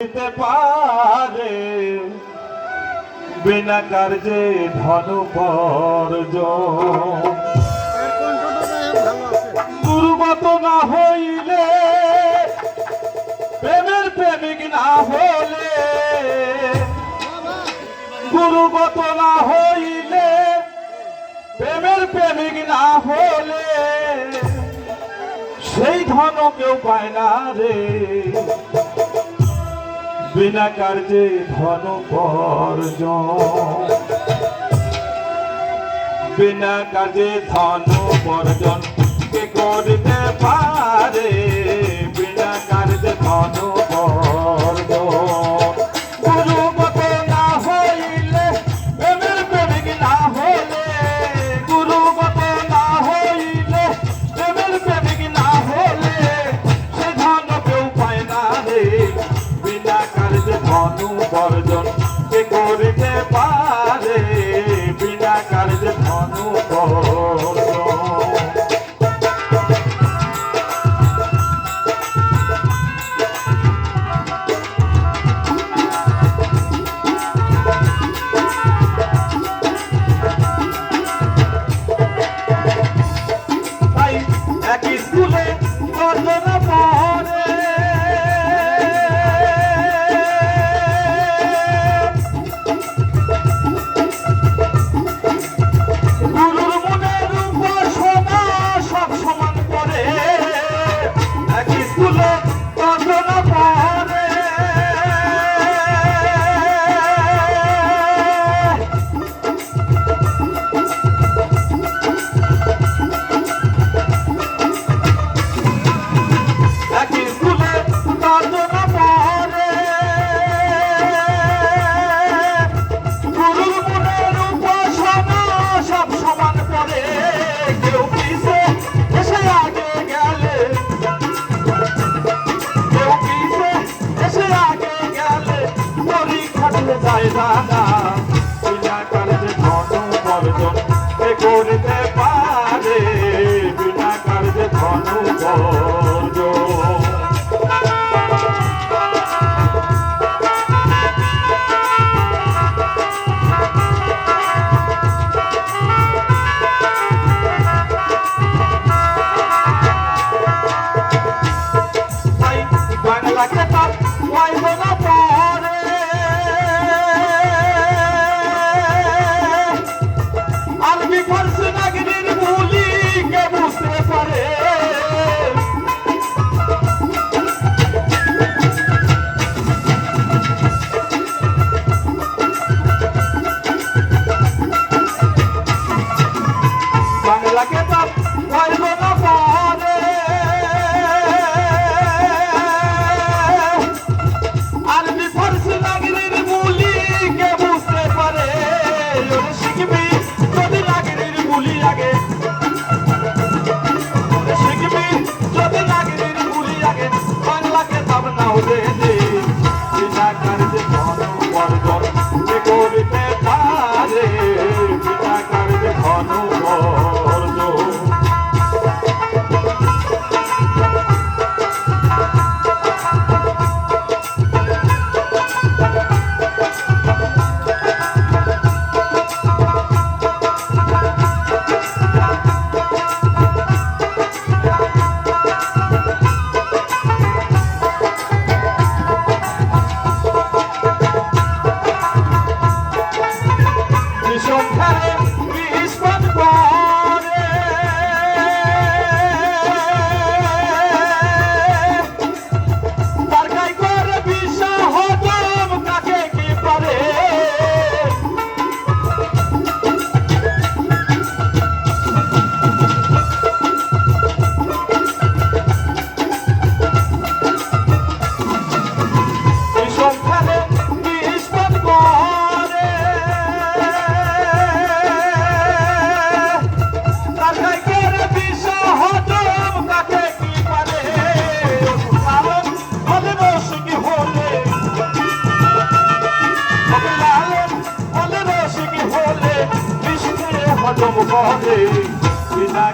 দিতে পারে। বিনা কার্যে ধন বর্জ দুর্গত না হইলে, প্রেমের প্রেমিক না হলে গুরুগত না হইলে, প্রেমের প্রেমিক না হলে, সেই ধন কেউ পায় না রে। বিনা কার্যে ধন বর্জন। বিনা কাজে ধন বর্জন কে করতে পারে? ভুলে যায় দাদা লাগে যদি লাগে। সব পদে বিনা